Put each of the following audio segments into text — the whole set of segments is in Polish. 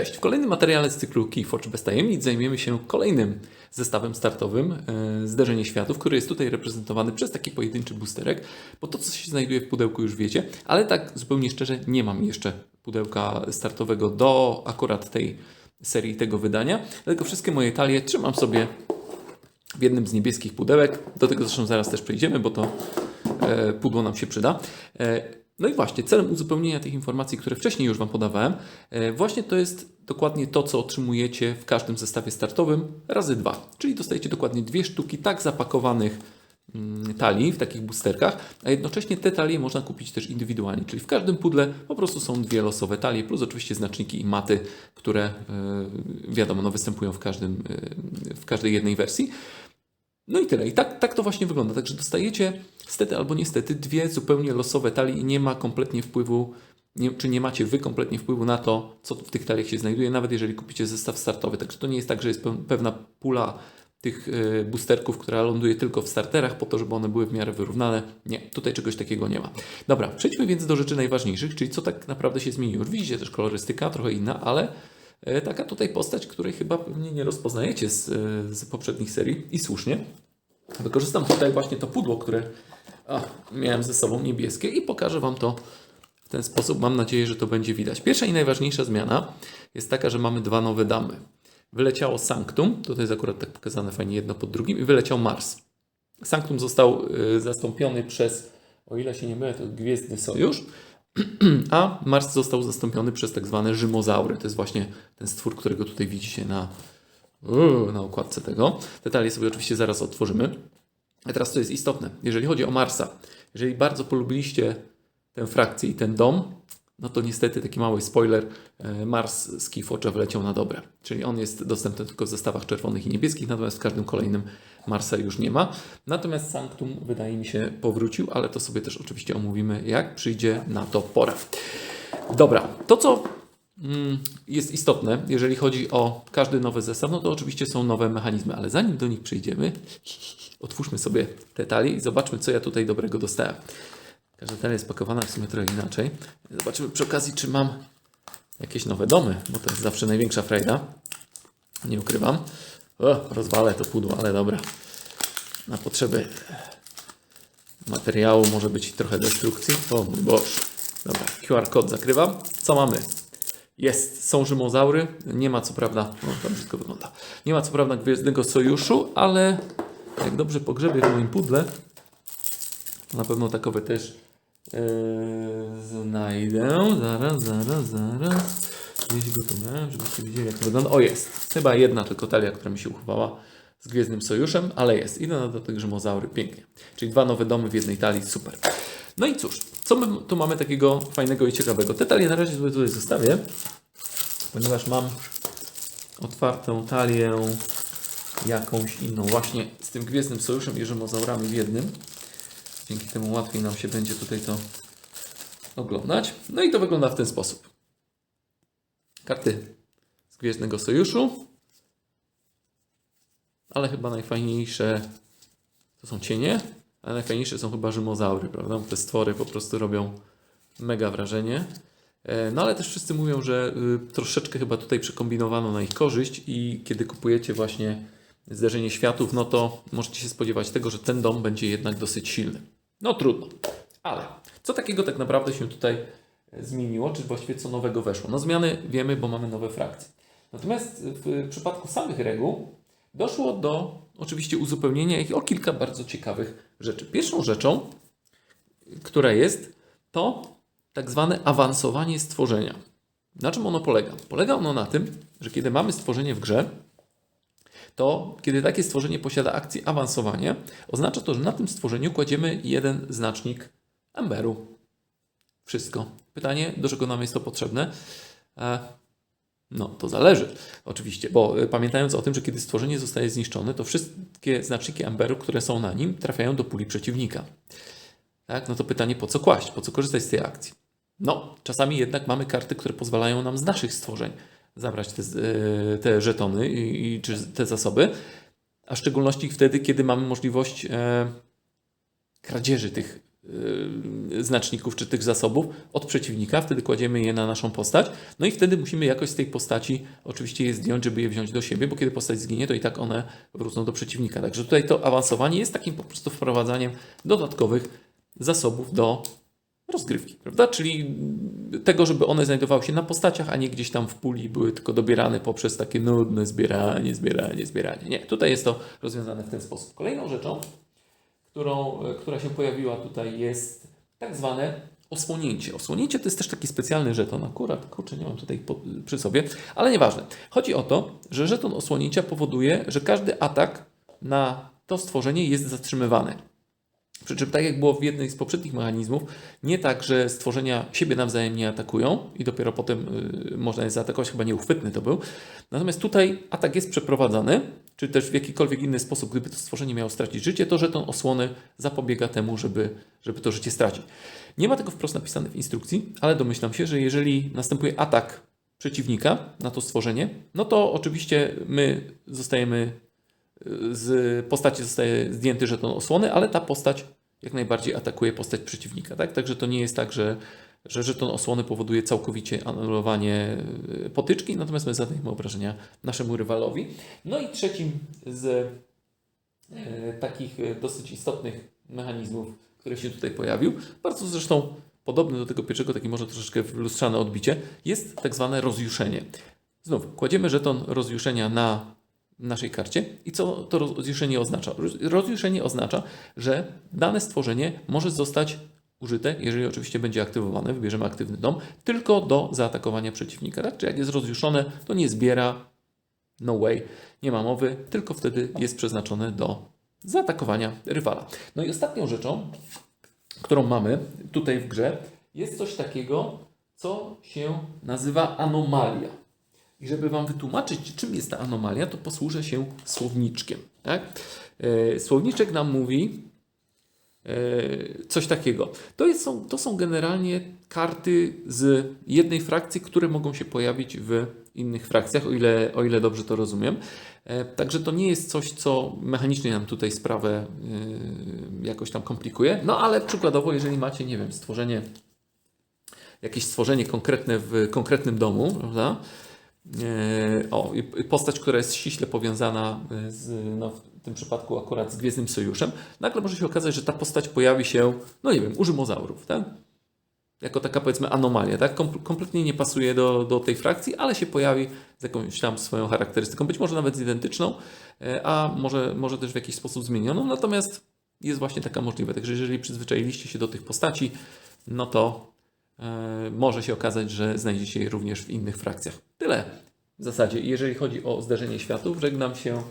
Cześć, w kolejnym materiale z cyklu Keyforge bez tajemnic zajmiemy się kolejnym zestawem startowym e, Zderzenie Światów, który jest tutaj reprezentowany przez taki pojedynczy boosterek, bo to co się znajduje w pudełku już wiecie, ale tak zupełnie szczerze nie mam jeszcze pudełka startowego do akurat tej serii, tego wydania, dlatego wszystkie moje talie trzymam sobie w jednym z niebieskich pudełek, do tego zresztą zaraz też przejdziemy, bo to e, pudło nam się przyda. E, no i właśnie, celem uzupełnienia tych informacji, które wcześniej już Wam podawałem, e, właśnie to jest dokładnie to, co otrzymujecie w każdym zestawie startowym razy dwa. Czyli dostajecie dokładnie dwie sztuki tak zapakowanych mm, talii w takich boosterkach, a jednocześnie te talie można kupić też indywidualnie, czyli w każdym pudle po prostu są dwie losowe talie, plus oczywiście znaczniki i maty, które e, wiadomo, no, występują w, każdym, e, w każdej jednej wersji. No i tyle. I tak, tak to właśnie wygląda. Także dostajecie, stety albo niestety, dwie zupełnie losowe talie i nie ma kompletnie wpływu, nie, czy nie macie wy kompletnie wpływu na to, co w tych taliach się znajduje, nawet jeżeli kupicie zestaw startowy. Także to nie jest tak, że jest pewna pula tych e, boosterków, która ląduje tylko w starterach, po to, żeby one były w miarę wyrównane. Nie, tutaj czegoś takiego nie ma. Dobra, przejdźmy więc do rzeczy najważniejszych, czyli co tak naprawdę się zmieniło. Widzicie też kolorystyka, trochę inna, ale e, taka tutaj postać, której chyba pewnie nie rozpoznajecie z, e, z poprzednich serii i słusznie. Wykorzystam tutaj właśnie to pudło, które a, miałem ze sobą niebieskie i pokażę Wam to w ten sposób. Mam nadzieję, że to będzie widać. Pierwsza i najważniejsza zmiana jest taka, że mamy dwa nowe damy. Wyleciało Sanctum, tutaj jest akurat tak pokazane fajnie jedno pod drugim i wyleciał Mars. Sanctum został y, zastąpiony przez, o ile się nie mylę, to Gwiezdny Sojusz, a Mars został zastąpiony przez tak zwane Rzymozaury. To jest właśnie ten stwór, którego tutaj widzicie na, na okładce tego. Detale sobie oczywiście zaraz otworzymy. A teraz co jest istotne, jeżeli chodzi o Marsa, jeżeli bardzo polubiliście tę frakcję i ten dom, no to niestety taki mały spoiler, e, Mars z Keyforge'a wleciał na dobre. Czyli on jest dostępny tylko w zestawach czerwonych i niebieskich, natomiast w każdym kolejnym Marsa już nie ma. Natomiast Sanctum wydaje mi się powrócił, ale to sobie też oczywiście omówimy, jak przyjdzie na to pora. Dobra, to co jest istotne, jeżeli chodzi o każdy nowy zestaw, no to oczywiście są nowe mechanizmy, ale zanim do nich przyjdziemy, otwórzmy sobie te talie i zobaczmy, co ja tutaj dobrego dostałem. Każda talia jest pakowana w sumie trochę inaczej. Zobaczymy przy okazji, czy mam jakieś nowe domy, bo to jest zawsze największa frajda. Nie ukrywam. O, rozwalę to pudło, ale dobra. Na potrzeby materiału może być trochę destrukcji. O mój Boże. Dobra, QR kod zakrywam. Co mamy? Jest, są rzymozaury. Nie ma co prawda, no to wszystko wygląda. Nie ma co prawda Gwiezdnego Sojuszu, ale jak dobrze pogrzebię w moim pudle, to na pewno takowe też yy, znajdę. Zaraz, zaraz, zaraz. Gdzieś go tu miałem, żebyście widzieli jak to wygląda. O jest, chyba jedna tylko talia, która mi się uchowała z Gwiezdnym Sojuszem, ale jest. Idę na do tych Rzymozaury, pięknie. Czyli dwa nowe domy w jednej talii, super. No i cóż, co my tu mamy takiego fajnego i ciekawego? Te talie na razie sobie tutaj zostawię, ponieważ mam otwartą talię jakąś inną, właśnie z tym Gwiezdnym Sojuszem i Rzymozaurami w jednym. Dzięki temu łatwiej nam się będzie tutaj to oglądać. No i to wygląda w ten sposób. Karty z Gwiezdnego Sojuszu. Ale chyba najfajniejsze to są cienie, ale najfajniejsze są chyba Rzymozaury, prawda? Te stwory po prostu robią mega wrażenie. E, No ale też wszyscy mówią, że y, troszeczkę chyba tutaj przekombinowano na ich korzyść i kiedy kupujecie właśnie zderzenie światów, no to możecie się spodziewać tego, że ten dom będzie jednak dosyć silny. No trudno. Ale co takiego tak naprawdę się tutaj e, zmieniło, czy właściwie co nowego weszło? No zmiany wiemy, bo mamy nowe frakcje. Natomiast w przypadku samych reguł doszło do oczywiście uzupełnienia ich o kilka bardzo ciekawych rzeczy. Pierwszą rzeczą, która jest, to tak zwane awansowanie stworzenia. Na czym ono polega? Polega ono na tym, że kiedy mamy stworzenie w grze, to kiedy takie stworzenie posiada akcję awansowanie, oznacza to, że na tym stworzeniu kładziemy jeden znacznik Amberu. Wszystko. Pytanie, do czego nam jest to potrzebne? No, to zależy oczywiście, bo y, pamiętając o tym, że kiedy stworzenie zostaje zniszczone, to wszystkie znaczniki Amberu, które są na nim, trafiają do puli przeciwnika. Tak? No to pytanie, po co kłaść? Po co korzystać z tej akcji? No, czasami jednak mamy karty, które pozwalają nam z naszych stworzeń zabrać te, y, te żetony i, i, czy te zasoby, a w szczególności wtedy, kiedy mamy możliwość e, kradzieży tych znaczników czy tych zasobów od przeciwnika, wtedy kładziemy je na naszą postać, no i wtedy musimy jakoś z tej postaci oczywiście je zdjąć, żeby je wziąć do siebie, bo kiedy postać zginie, to i tak one wrócą do przeciwnika. Także tutaj to awansowanie jest takim po prostu wprowadzaniem dodatkowych zasobów do rozgrywki, prawda? Czyli tego, żeby one znajdowały się na postaciach, a nie gdzieś tam w puli były tylko dobierane poprzez takie nudne zbieranie, zbieranie, zbieranie. Nie, tutaj jest to rozwiązane w ten sposób. Kolejną rzeczą, którą, e, która się pojawiła tutaj jest tak zwane osłonięcie. Osłonięcie to jest też taki specjalny żeton, akurat, kurczę, nie mam tutaj po, przy sobie, ale nieważne. Chodzi o to, że żeton osłonięcia powoduje, że każdy atak na to stworzenie jest zatrzymywany. Przy czym, tak jak było w jednej z poprzednich mechanizmów, nie tak, że stworzenia siebie nawzajem nie atakują i dopiero potem y, można je zaatakować, chyba nieuchwytny to był. Natomiast tutaj atak jest przeprowadzany, czy też w jakikolwiek inny sposób, gdyby to stworzenie miało stracić życie, to żeton osłony zapobiega temu, żeby, żeby to życie stracić. Nie ma tego wprost napisane w instrukcji, ale domyślam się, że jeżeli następuje atak przeciwnika na to stworzenie, no to oczywiście my zostajemy z postaci zostaje zdjęty żeton osłony, ale ta postać jak najbardziej atakuje postać przeciwnika. Tak? Także to nie jest tak, że, że żeton osłony powoduje całkowicie anulowanie y, potyczki, natomiast my zadajemy obrażenia naszemu rywalowi. No i trzecim z e, takich e, dosyć istotnych mechanizmów, który się tutaj pojawił, bardzo zresztą podobny do tego pierwszego, taki może troszeczkę lustrzane odbicie, jest tak zwane rozjuszenie. Znów kładziemy żeton rozjuszenia na naszej karcie. I co to rozjuszenie oznacza? Rozjuszenie oznacza, że dane stworzenie może zostać użyte, jeżeli oczywiście będzie aktywowane, wybierzemy aktywny dom, tylko do zaatakowania przeciwnika. Tak? Czy jak jest rozjuszone, to nie zbiera, no way, nie ma mowy, tylko wtedy jest przeznaczone do zaatakowania rywala. No i ostatnią rzeczą, którą mamy tutaj w grze, jest coś takiego, co się nazywa anomalia. I żeby Wam wytłumaczyć, czym jest ta anomalia, to posłużę się słowniczkiem. Tak? E, Słowniczek nam mówi coś takiego. To, jest, są, to są generalnie karty z jednej frakcji, które mogą się pojawić w innych frakcjach, o ile, o ile dobrze to rozumiem. E, Także to nie jest coś, co mechanicznie nam tutaj sprawę e, jakoś tam komplikuje. No ale przykładowo, jeżeli macie, nie wiem, stworzenie, jakieś stworzenie konkretne w konkretnym domu, prawda? E, O, postać, która jest ściśle powiązana e, z, no, w tym przypadku akurat z Gwiezdnym Sojuszem, nagle może się okazać, że ta postać pojawi się, no nie wiem, u Rzymozaurów, tak? Jako taka powiedzmy anomalia, tak? Kom- kompletnie nie pasuje do, do tej frakcji, ale się pojawi z jakąś tam swoją charakterystyką, być może nawet identyczną, e, a może, może też w jakiś sposób zmienioną, natomiast jest właśnie taka możliwość. Także jeżeli przyzwyczailiście się do tych postaci, no to e, może się okazać, że znajdziecie je również w innych frakcjach. Tyle w zasadzie. Jeżeli chodzi o zdarzenie światów, żegnam się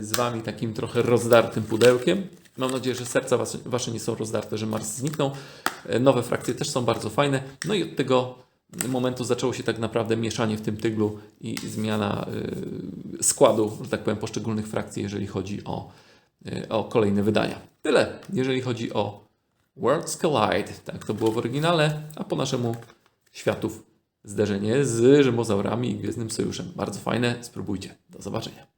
z Wami takim trochę rozdartym pudełkiem. Mam nadzieję, że serca was, Wasze nie są rozdarte, że Mars zniknął. E, Nowe frakcje też są bardzo fajne. No i od tego momentu zaczęło się tak naprawdę mieszanie w tym tyglu i zmiana e, składu, że tak powiem, poszczególnych frakcji, jeżeli chodzi o, e, o kolejne wydania. Tyle, jeżeli chodzi o Worlds Collide. Tak to było w oryginale, a po naszemu światów zderzenie z Rzymozaurami i Gwiezdnym Sojuszem. Bardzo fajne, spróbujcie. Do zobaczenia.